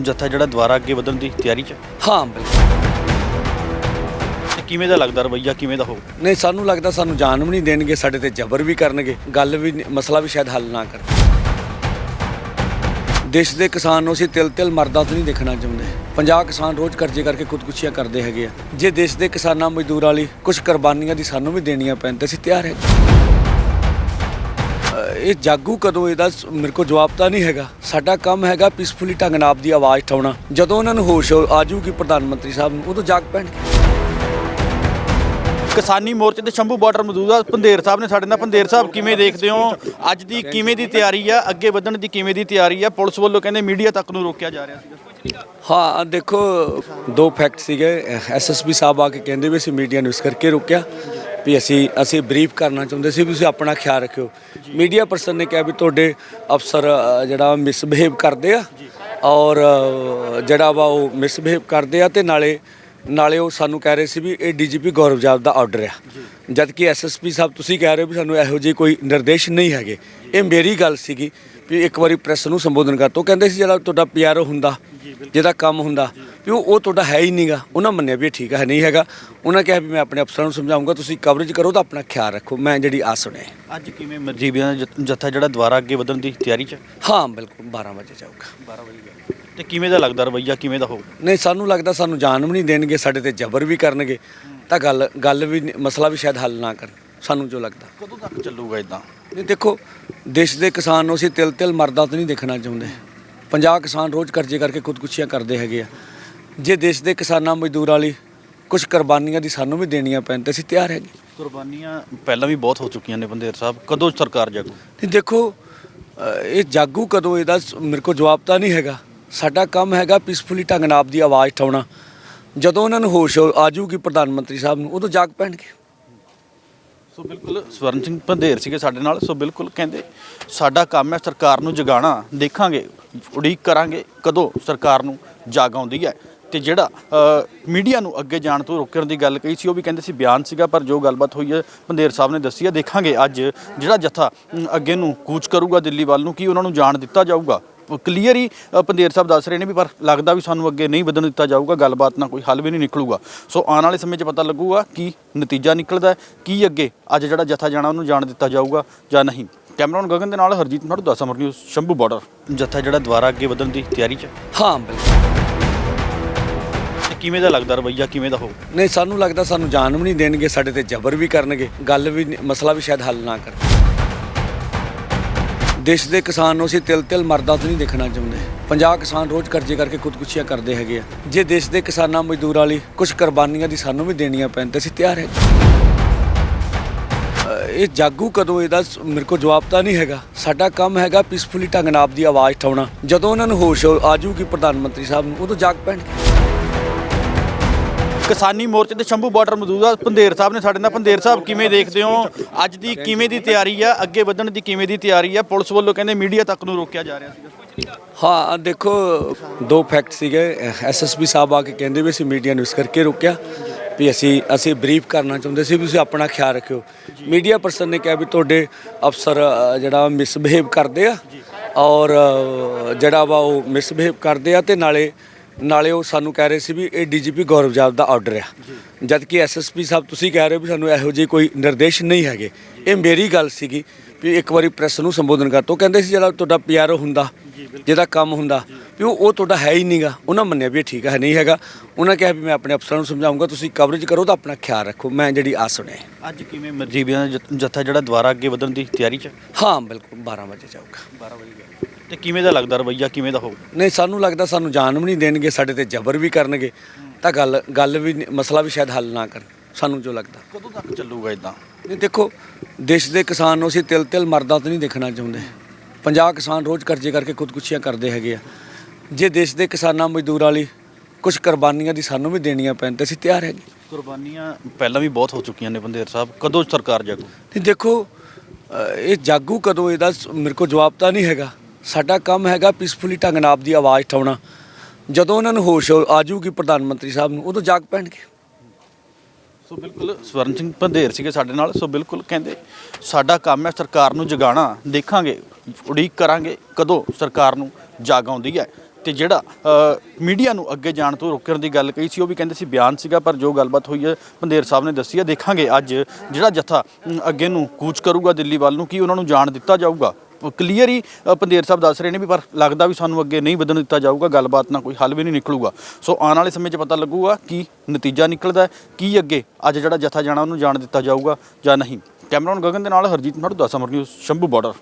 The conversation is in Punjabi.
ਜੱਥਾ ਜਿਹੜਾ ਦੁਬਾਰਾ ਅੱਗੇ ਵਧਣ ਦੀ ਤਿਆਰੀ 'ਚ? ਹੈ। ਬਿਲਕੁਲ। ਤੇ ਕਿਵੇਂ ਦਾ ਲੱਗਦਾ ਰਵਈਆ? ਕਿਵੇਂ ਦਾ ਹੋਊ? ਨਹੀਂ ਸਾਨੂੰ ਲੱਗਦਾ ਸਾਨੂੰ ਜਾਨ ਵੀ ਨਹੀਂ ਦੇਣਗੇ ਸਾਡੇ ਤੇ ਜ਼ਬਰ ਵੀ ਕਰਨਗੇ ਗੱਲ ਵੀ ਨਹੀਂ- ਮਸਲਾ ਵੀ ਸ਼ਾਇਦ ਹੱਲ ਨਾ ਕਰਨ ਦੇਸ਼ ਦੇ ਕਿਸਾਨ ਨੂੰ ਅਸੀਂ ਤਿਲ ਤਿਲ ਮਰਦਾ ਤੋਂ ਨਹੀਂ ਦੇਖਣਾ ਚਾਹੁੰਦੇ। 50 ਕਿਸਾਨ ਰੋਜ਼ ਕਰਜ਼ੇ ਕਰਕੇ ਖੁਦਕੁਸ਼ੀਆਂ ਕਰਦੇ ਹੈਗੇ ਆ। ਜੇ ਦੇਸ਼ ਦੇ ਕਿਸਾਨਾਂ ਮਜ਼ਦੂਰਾਂ ਲਈ ਕੁਝ ਕੁਰਬਾਨੀਆਂ ਦੀ ਸਾਨੂੰ ਵੀ ਦੇਣੀਆਂ ਪੈਣ ਤੇ ਅਸੀਂ ਤਿਆਰ ਹੈ ਇਹ ਜਾਗੂ ਕਦੋਂ ਇਹਦਾ ਮੇਰੇ ਕੋਲ ਜਵਾਬ ਤਾਂ ਨਹੀਂ ਹੈਗਾ। ਸਾਡਾ ਕੰਮ ਹੈਗਾ ਪੀਸਫੁਲੀ ਢੰਗ ਨਾਲ ਆਪਦੀ ਆਵਾਜ਼ ਉਠਾਉਣਾ। ਜਦੋਂ ਉਹਨਾਂ ਨੂੰ ਹੋਸ਼ ਆਜੂਗੀ ਪ੍ਰਧਾਨ ਮੰਤਰੀ ਸਾਹਿਬ ਨੂੰ ਉਦੋਂ ਜਾਗ ਪੈਣਗੇ। ਕਿਸਾਨੀ ਮੋਰਚੇ ਤੇ ਸ਼ੰਭੂ ਬਾਰਡਰ ਮੌਜੂਦ ਆ ਪੰਧੇਰ ਸਾਹਿਬ ਨੇ ਸਾਡੇ ਨਾਲ। ਪੰਧੇਰ ਸਾਹਿਬ ਕਿਵੇਂ ਦੇਖਦੇ ਹੋ? ਅੱਜ ਦੀ ਕਿਵੇਂ ਦੀ ਤਿਆਰੀ ਆ? ਅੱਗੇ ਵਧਣ ਦੀ ਕਿਵੇਂ ਦੀ ਤਿਆਰੀ ਆ? ਪੁਲਿਸ ਵੱਲੋਂ ਕਹਿੰਦੇ ਮੀਡੀਆ ਤੱਕ ਨੂੰ ਰੋਕਿਆ ਜਾ ਰਿਹਾ ਸੀਗਾ। ਹਾਂ ਦੇਖੋ ਦੋ ਫੈਕਟ ਸੀਗੇ। ਐਸਐਸਪੀ ਸਾਹਿਬ ਆ ਕੇ ਕਹਿੰਦੇ ਵੀ ਅਸੀਂ ਮੀਡੀਆ ਨੂੰ ਇਸ ਕਰਕੇ ਰੋਕਿਆ। ਵੀ ਅਸੀਂ ਅਸੀਂ ਬਰੀਫ ਕਰਨਾ ਚਾਹੁੰਦੇ ਸੀ ਵੀ ਤੁਸੀਂ ਆਪਣਾ ਖਿਆਲ ਰੱਖਿਓ। ਮੀਡੀਆ ਪਰਸਨ ਨੇ ਕਿਹਾ ਵੀ ਤੁਹਾਡੇ ਅਫਸਰ ਜਿਹੜਾ ਮਿਸਬਿਹੇਵ ਕਰਦੇ ਆ ਔਰ ਜਿਹੜਾ ਵਾ ਉਹ ਮਿਸਬਿਹੇਵ ਕਰਦੇ ਆ ਤੇ ਨਾਲੇ ਨਾਲੇ ਉਹ ਸਾਨੂੰ ਕਹਿ ਰਹੇ ਸੀ ਵੀ ਇਹ ਡੀਜੀਪੀ ਗੌਰਵ ਜਾਬ ਦਾ ਆਰਡਰ ਆ। ਜਦ ਕਿ ਐਸਐਸਪੀ ਸਾਹਿਬ ਤੁਸੀਂ ਕਹਿ ਰਹੇ ਹੋ ਵੀ ਸਾਨੂੰ ਇਹੋ ਜਿਹੇ ਕੋਈ ਨਿਰਦੇਸ਼ ਨਹੀਂ ਹੈਗੇ। ਇਹ ਮੇਰੀ ਗੱਲ ਸੀਗੀ ਵੀ ਇੱਕ ਵਾਰੀ ਪ੍ਰੈਸ ਨੂੰ ਸੰਬੋਧਨ ਕਰ ਤੋ ਕਹਿੰਦੇ ਸੀ ਜਿਹੜਾ ਤੁਹਾਡਾ ਪੀਆਰਓ ਹੁੰਦਾ ਜਿਹਦਾ ਕੰਮ ਹੁੰਦਾ ਵੀ ਉਹ ਉਹ ਤੁਹਾਡਾ ਹੈ ਹੀ ਨਹੀਂਗਾ ਉਹਨਾਂ ਮੰਨਿਆ ਵੀ ਇਹ ਠੀਕ ਹੈ ਨਹੀਂ ਹੈਗਾ। ਉਹਨਾਂ ਕਿਹਾ ਵੀ ਮੈਂ ਆਪਣੇ ਅਫਸਰਾਂ ਨੂੰ ਸਮਝਾਉਂਗਾ ਤੁਸੀਂ ਕਵਰੇਜ ਕਰੋ ਤਾਂ ਆਪਣਾ ਖਿਆਲ ਰੱਖੋ। ਮੈਂ ਜਿਹੜੀ ਆ ਸੁਣਿਆ। ਅੱਜ ਕਿਵੇਂ ਮਰਜੀਬੀਆਂ ਦਾ ਜਥ- ਜਿਹੜਾ ਦੁਬਾਰਾ ਅੱਗੇ ਵਧਣ ਦੀ ਤਿਆਰੀ 'ਚ? ਹੈ? ਬਿਲਕੁਲ 12 ਵਜੇ ਜਾਊਗਾ। ਤੇ ਕਿਵੇਂ ਦਾ ਲੱਗਦਾ ਰਵਈਆ? ਕਿਵੇਂ ਦਾ ਹੋਊ ਨਹੀਂ ਸਾਨੂੰ ਲੱਗਦਾ ਸਾਨੂੰ ਜਾਨ ਵੀ ਨਹੀਂ ਦੇਣਗੇ ਸਾਡੇ ਤੇ ਜ਼ਬਰ ਵੀ ਕਰਨਗੇ। ਤਾਂ ਗੱਲ ਗੱਲ ਵੀ ਮਸਲਾ ਵੀ ਸ਼ਾਇਦ ਹੱਲ ਨਾ ਕਰਨ ਸਾਨੂੰ ਜੋ ਲੱਗਦਾ। ਕਦੋਂ ਤੱਕ ਚੱਲੂਗਾ ਇਦਾਂ ਨਹੀਂ ਦੇਖੋ ਦੇਸ਼ ਦੇ ਕਿਸਾਨ ਨੂੰ ਅਸੀਂ ਤਿਲ ਤਿਲ ਮਰਦਾ ਤੋਂ ਨਹੀਂ ਦੇਖਣਾ ਚਾਹੁੰਦੇ। 50 ਕਿਸਾਨ ਰੋਜ਼ ਕਰਜ਼ੇ ਕਰਕੇ ਖੁਦਕੁਸ਼ੀਆਂ ਕਰਦੇ ਹੈਗੇ ਆ। ਜੇ ਦੇਸ਼ ਦੇ ਕਿਸਾਨਾਂ ਮਜ਼ਦੂਰਾਂ ਲਈ ਕੁਝ ਕੁਰਬਾਨੀਆਂ ਦੀ ਸਾਨੂੰ ਵੀ ਦੇਣੀਆਂ ਪੈਣ ਤੇ ਅਸੀਂ ਤਿਆਰ ਹੈਗੇ। ਕੁਰਬਾਨੀਆਂ ਪਹਿਲਾਂ ਵੀ ਬਹੁਤ ਹੋ ਚੁੱਕੀਆਂ ਨੇ ਪੰਧੇਰ ਸਾਹਿਬ। ਕਦੋਂ ਸਰਕਾਰ ਜਾਗੂ? ਨਹੀਂ ਦੇਖੋ ਅ, ਇਹ ਜਾਗੂ ਕਦੋਂ ਇਹਦਾ ਸ- ਮੇਰੇ ਕੋਲ ਜਵਾਬ ਤਾਂ ਨਹੀਂ ਹੈਗਾ। ਸਾਡਾ ਕੰਮ ਹੈਗਾ ਪੀਸਫੁਲੀ ਢੰਗ ਨਾਲ ਆਪਦੀ ਆਵਾਜ਼ ਉਠਾਉਣਾ। ਜਦੋਂ ਉਹਨਾਂ ਨੂੰ ਹੋਸ਼ ਆਜੂਗੀ ਪ੍ਰਧਾਨ ਮੰਤਰੀ ਸਾਹਿਬ ਨੂੰ ਉਦੋਂ ਜਾਗ ਪੈਣਗੇ। ਸੋ ਬਿਲਕੁਲ ਸਵਰਨ ਸਿੰਘ ਪੰਧੇਰ ਸੀਗੇ ਸਾਡੇ ਨਾਲ, ਸੋ ਬਿਲਕੁਲ ਕਹਿੰਦੇ ਸਾਡਾ ਕੰਮ ਹੈ ਸਰਕਾਰ ਨੂੰ ਜਗਾਉਣਾ, ਦੇਖਾਂਗੇ, ਉਡੀਕ ਕਰਾਂਗੇ ਕਦੋਂ ਸਰਕਾਰ ਨੂੰ ਜਾਗ ਆਉਂਦੀ ਹੈ। ਤੇ ਜਿਹੜਾ ਮੀਡੀਆ ਨੂੰ ਅੱਗੇ ਜਾਣ ਤੋਂ ਰੋਕਣ ਦੀ ਗੱਲ ਕਹੀ ਸੀ, ਉਹ ਵੀ ਕਹਿੰਦੇ ਸੀ ਬਿਆਨ ਸੀਗਾ, ਪਰ ਜੋ ਗੱਲਬਾਤ ਹੋਈ ਹੈ ਪੰਧੇਰ ਸਾਹਿਬ ਨੇ ਦੱਸੀ ਹੈ, ਦੇਖਾਂਗੇ ਅੱਜ ਜਿਹੜਾ ਜਥਾ ਅੱਗੇ ਨੂੰ ਕੂਚ ਕਰੂਗਾ ਦਿੱਲੀ ਵੱਲ ਨੂੰ, ਕੀ ਉਹਨਾਂ ਨੂੰ ਜਾਣ ਦਿੱਤਾ ਜਾਊਗਾ? ਕਲੀਅਰ ਹੀ ਅ, ਪੰਧੇਰ ਸਾਹਿਬ ਦੱਸ ਰਹੇ ਨੇ ਵੀ ਪਰ ਲੱਗਦਾ ਵੀ ਸਾਨੂੰ ਅੱਗੇ ਨਹੀਂ ਵਧਣ ਦਿੱਤਾ ਜਾਊਗਾ ਗੱਲਬਾਤ ਨਾਲ ਕੋਈ ਹੱਲ ਵੀ ਨਹੀਂ ਨਿਕਲੂਗਾ। ਸੋ ਆਉਣ ਵਾਲੇ ਸਮੇਂ 'ਚ ਪਤਾ ਲੱਗੂਗਾ ਕੀ ਨਤੀਜਾ ਨਿਕਲਦਾ ਕੀ ਅੱਗੇ ਅੱਜ ਜਿਹੜਾ ਜਥਾ ਜਾਣਾ ਉਹਨੂੰ ਜਾਣ ਦਿੱਤਾ ਜਾਊਗਾ ਜਾਂ ਨਹੀਂ। ਕੈਮਰਾਨ ਗਗਨ ਦੇ ਨਾਲ ਹਰਜੀਤ ਮੜੂ ਦਸ ਅਮਰ ਨਿਊਜ਼ ਸ਼ੰਭੂ ਬਾਰਡਰ ਜਥਾ ਜਿਹੜਾ ਦੁਬਾਰਾ ਅੱਗੇ ਵਧਣ ਦੀ ਤਿਆਰੀ 'ਚ ਹੈ। ਬਿਲਕੁਲ। ਕਿਵੇਂ ਦਾ ਲੱਗਦਾ ਰਵਈਆ ਕਿਵੇਂ ਦਾ ਹੋਊ? ਨਹੀਂ ਸਾਨੂੰ ਲੱਗਦਾ ਸਾਨੂੰ ਜਾਨ ਵੀ ਨਹੀਂ ਦੇਣਗੇ ਸਾਡੇ ਤੇ ਜ਼ਬਰ ਵੀ ਕਰਨਗੇ। ਗੱਲ ਵੀ ਮਸਲਾ ਵੀ ਸ਼ਾਇਦ ਹੱਲ ਨਾ ਕਰਨ ਦੇਸ਼ ਦੇ ਕਿਸਾਨ ਨੂੰ ਅਸੀਂ ਤਿਲ ਤਿਲ ਮਰਦਾ ਤੋਂ ਨਹੀਂ ਦੇਖਣਾ ਚਾਹੁੰਦੇ। 50 ਕਿਸਾਨ ਰੋਜ਼ ਕਰਜ਼ੇ ਕਰਕੇ ਖੁਦਕੁਸ਼ੀਆਂ ਕਰਦੇ ਹੈਗੇ ਆ। ਜੇ ਦੇਸ਼ ਦੇ ਕਿਸਾਨਾਂ ਮਜ਼ਦੂਰਾਂ ਲਈ ਕੁਝ ਕੁਰਬਾਨੀਆਂ ਦੀ ਸਾਨੂੰ ਵੀ ਦੇਣੀਆਂ ਪੈਣ ਤੇ ਅਸੀਂ ਤਿਆਰ ਹੈ ਇਹ ਜਾਗੂ ਕਦੋਂ ਇਹਦਾ ਮੇਰੇ ਕੋਲ ਜਵਾਬ ਤਾਂ ਨਹੀਂ ਹੈਗਾ। ਸਾਡਾ ਕੰਮ ਹੈਗਾ ਪੀਸਫੁਲੀ ਢੰਗ ਨਾਲ ਆਪਦੀ ਆਵਾਜ਼ ਉਠਾਉਣਾ। ਜਦੋਂ ਉਹਨਾਂ ਨੂੰ ਹੋਸ਼ ਆਜੂਗੀ ਪ੍ਰਧਾਨ ਮੰਤਰੀ ਸਾਹਿਬ ਨੂੰ, ਉਦੋਂ ਜਾਗ ਪੈਣਗੇ। ਕਿਸਾਨੀ ਮੋਰਚੇ ਦੇ ਸ਼ੰਭੂ ਬਾਰਡਰ ਮੌਜੂਦ ਆ। ਪੰਧੇਰ ਸਾਹਿਬ ਨੇ ਸਾਡੇ ਨਾਲ। ਪੰਦੇਰ ਸਾਹਿਬ ਕਿਵੇਂ ਦੇਖਦੇ ਹੋ? ਅੱਜ ਦੀ ਕਿਵੇਂ ਦੀ ਤਿਆਰੀ ਆ? ਅੱਗੇ ਵਧਣ ਦੀ ਕਿਵੇਂ ਦੀ ਤਿਆਰੀ ਆ? ਪੁਲਿਸ ਵੱਲੋਂ ਕਹਿੰਦੇ ਮੀਡੀਆ ਤੱਕ ਨੂੰ ਰੋਕਿਆ ਜਾ ਰਿਹਾ ਸੀ ਹਾਂ ਦੇਖੋ ਦੋ ਫੈਕਟ ਸੀਗੇ। ਐਸਐਸਪੀ ਸਾਹਿਬ ਆ ਕੇ ਕਹਿੰਦੇ ਵੀ ਅਸੀਂ ਮੀਡੀਆ ਨੂੰ ਇਸ ਕਰਕੇ ਰੋਕਿਆ ਵੀ ਅਸੀਂ ਅਸੀਂ ਬਰੀਫ ਕਰਨਾ ਚਾਹੁੰਦੇ ਸੀ ਵੀ ਤੁਸੀਂ ਆਪਣਾ ਖਿਆਲ ਰੱਖਿਓ। ਮੀਡੀਆ ਪਰਸਨ ਨੇ ਕਿਹਾ ਵੀ ਤੁਹਾਡੇ ਅਫਸਰ ਅ, ਜਿਹੜਾ ਮਿਸਬਿਹੇਵ ਕਰਦੇ ਆ ਔਰ ਜਿਹੜਾ ਵਾ ਉਹ ਮਿਸਬਿਹੇਵ ਕਰਦੇ ਆ ਤੇ ਨਾਲੇ ਨਾਲੇ ਉਹ ਸਾਨੂੰ ਕਹਿ ਰਹੇ ਸੀ ਵੀ ਇਹ ਡੀਜੀਪੀ ਗੌਰਵ ਜਾਬ ਦਾ ਆਰਡਰ ਆ। ਜਦ ਕਿ ਐਸਐਸਪੀ ਸਾਹਿਬ ਤੁਸੀਂ ਕਹਿ ਰਹੇ ਹੋ ਵੀ ਸਾਨੂੰ ਇਹੋ ਜਿਹੇ ਕੋਈ ਨਿਰਦੇਸ਼ ਨਹੀਂ ਹੈਗੇ। ਇਹ ਮੇਰੀ ਗੱਲ ਸੀਗੀ ਵੀ ਇੱਕ ਵਾਰੀ ਪ੍ਰੈਸ ਨੂੰ ਸੰਬੋਧਨ ਕਰ ਤੋ ਕਹਿੰਦੇ ਸੀ ਜਿਹੜਾ ਤੁਹਾਡਾ ਪੀਆਰਓ ਹੁੰਦਾ ਜਿਹਦਾ ਕੰਮ ਹੁੰਦਾ ਵੀ ਉਹ ਉਹ ਤੁਹਾਡਾ ਹੈ ਹੀ ਨਹੀਂਗਾ ਉਹਨਾਂ ਮੰਨਿਆ ਵੀ ਇਹ ਠੀਕ ਹੈ ਨਹੀਂ ਹੈਗਾ। ਉਹਨਾਂ ਕਿਹਾ ਵੀ ਮੈਂ ਆਪਣੇ ਅਫਸਰਾਂ ਨੂੰ ਸਮਝਾਉਂਗਾ ਤੁਸੀਂ ਕਵਰੇਜ ਕਰੋ ਤਾਂ ਆਪਣਾ ਖਿਆਲ ਰੱਖੋ। ਮੈਂ ਜਿਹੜੀ ਆ ਸੁਣਿਆ। ਅੱਜ ਕਿਵੇਂ ਮਰਜੀਬੀਆਂ ਦਾ ਜਥ- ਜਿਹੜਾ ਦੁਬਾਰਾ ਅੱਗੇ ਵਧਣ ਦੀ ਤਿਆਰੀ 'ਚ ਹੈ? ਬਿਲਕੁਲ 12 ਵਜੇ ਜਾਊਗਾ। ਤੇ ਕਿਵੇਂ ਦਾ ਲੱਗਦਾ ਰਵਈਆ ਕਿਵੇਂ ਦਾ ਹੋਊ? ਨਹੀਂ ਸਾਨੂੰ ਲੱਗਦਾ ਸਾਨੂੰ ਜਾਨ ਵੀ ਨਹੀਂ ਦੇਣਗੇ ਸਾਡੇ ਤੇ ਜ਼ਬਰ ਵੀ ਕਰਨਗੇ। ਤਾਂ ਗੱਲ ਗੱਲ ਵੀ ਨਹੀਂ- ਮਸਲਾ ਵੀ ਸ਼ਾਇਦ ਹੱਲ ਨਾ ਕਰਨ ਸਾਨੂੰ ਜੋ ਲੱਗਦਾ। ਕਦੋਂ ਤੱਕ ਚੱਲੂਗਾ ਇਦਾਂ ਨਹੀਂ ਦੇਖੋ ਦੇਸ਼ ਦੇ ਕਿਸਾਨ ਨੂੰ ਅਸੀਂ ਤਿਲ ਤਿਲ ਮਰਦਾ ਤੋਂ ਨਹੀਂ ਦੇਖਣਾ ਚਾਹੁੰਦੇ। 50 ਕਿਸਾਨ ਰੋਜ਼ ਕਰਜ਼ੇ ਕਰਕੇ ਖੁਦਕੁਸ਼ੀਆਂ ਕਰਦੇ ਹੈਗੇ ਆ। ਜੇ ਦੇਸ਼ ਦੇ ਕਿਸਾਨਾਂ ਮਜ਼ਦੂਰਾਂ ਲਈ ਕੁਝ ਕੁਰਬਾਨੀਆਂ ਦੀ ਸਾਨੂੰ ਵੀ ਦੇਣੀਆਂ ਪੈਣ ਤੇ ਅਸੀਂ ਤਿਆਰ ਹੈਗੇ। ਕੁਰਬਾਨੀਆਂ ਪਹਿਲਾਂ ਵੀ ਬਹੁਤ ਹੋ ਚੁੱਕੀਆਂ ਨੇ ਪੰਧੇਰ ਸਾਹਿਬ। ਕਦੋਂ ਸਰਕਾਰ ਜਾਗੂ? ਨਹੀਂ ਦੇਖੋ ਅ, ਇਹ ਜਾਗੂ ਕਦੋਂ ਇਹਦਾ ਸ- ਮੇਰੇ ਕੋਲ ਜਵਾਬ ਤਾਂ ਨਹੀਂ ਹੈਗਾ। ਸਾਡਾ ਕੰਮ ਹੈਗਾ ਪੀਸਫੁਲੀ ਢੰਗ ਨਾਲ ਆਪਦੀ ਆਵਾਜ਼ ਉਠਾਉਣਾ। ਜਦੋਂ ਉਹਨਾਂ ਨੂੰ ਹੋਸ਼ ਆਜੂਗੀ ਪ੍ਰਧਾਨ ਮੰਤਰੀ ਸਾਹਿਬ ਨੂੰ, ਉਦੋਂ ਜਾਗ ਪੈਣਗੇ। ਸੋ ਬਿਲਕੁਲ ਸਵਰਨ ਸਿੰਘ ਪੰਧੇਰ ਸੀਗੇ ਸਾਡੇ ਨਾਲ। ਸੋ ਬਿਲਕੁਲ ਕਹਿੰਦੇ, ਸਾਡਾ ਕੰਮ ਹੈ ਸਰਕਾਰ ਨੂੰ ਜਗਾਉਣਾ। ਦੇਖਾਂਗੇ, ਉਡੀਕ ਕਰਾਂਗੇ ਕਦੋਂ ਸਰਕਾਰ ਨੂੰ ਜਾਗ ਆਉਂਦੀ ਹੈ। ਤੇ ਜਿਹੜਾ ਮੀਡੀਆ ਨੂੰ ਅੱਗੇ ਜਾਣ ਤੋਂ ਰੋਕਣ ਦੀ ਗੱਲ ਕਹੀ ਸੀ, ਉਹ ਵੀ ਕਹਿੰਦੇ ਸੀ ਬਿਆਨ ਸੀਗਾ, ਪਰ ਜੋ ਗੱਲਬਾਤ ਹੋਈ ਹੈ ਪੰਦੇਰ ਸਾਹਿਬ ਨੇ ਦੱਸੀ ਹੈ। ਦੇਖਾਂਗੇ ਅੱਜ ਜਿਹੜਾ ਜਥਾ ਅੱਗੇ ਨੂੰ ਕੂਚ ਕਰੂਗਾ ਦਿੱਲੀ ਵੱਲ ਨੂੰ, ਕੀ ਉਹਨਾਂ ਨੂੰ ਜਾਣ ਦਿੱਤਾ ਜਾਊਗਾ? ਕਲੀਅਰ ਹੀ ਪੰਦੇਰ ਸਾਹਿਬ ਦੱਸ ਰਹੇ ਨੇ ਵੀ ਪਰ ਲੱਗਦਾ ਵੀ ਸਾਨੂੰ ਅੱਗੇ ਨਹੀਂ ਵਧਣ ਦਿੱਤਾ ਜਾਊਗਾ, ਗੱਲਬਾਤ ਨਾਲ ਕੋਈ ਹੱਲ ਵੀ ਨਹੀਂ ਨਿਕਲੂਗਾ। ਸੋ ਆਉਣ ਵਾਲੇ ਸਮੇਂ 'ਚ ਪਤਾ ਲੱਗੂਗਾ ਕੀ ਨਤੀਜਾ ਨਿਕਲਦਾ ਕੀ ਅੱਗੇ ਅੱਜ ਜਿਹੜਾ ਜਥਾ ਜਾਣਾ ਉਹਨੂੰ ਜਾਣ ਦਿੱਤਾ ਜਾਊਗਾ ਜਾਂ ਨਹੀਂ। ਕੈਮਰਾਨ ਗਗਨ ਦੇ ਨਾਲ ਹਰਜੀਤ ਮੜੂ ਦਾ ਸਮਰ ਨਿਊਜ਼, ਸ਼ੰਭੂ ਬਾਰਡਰ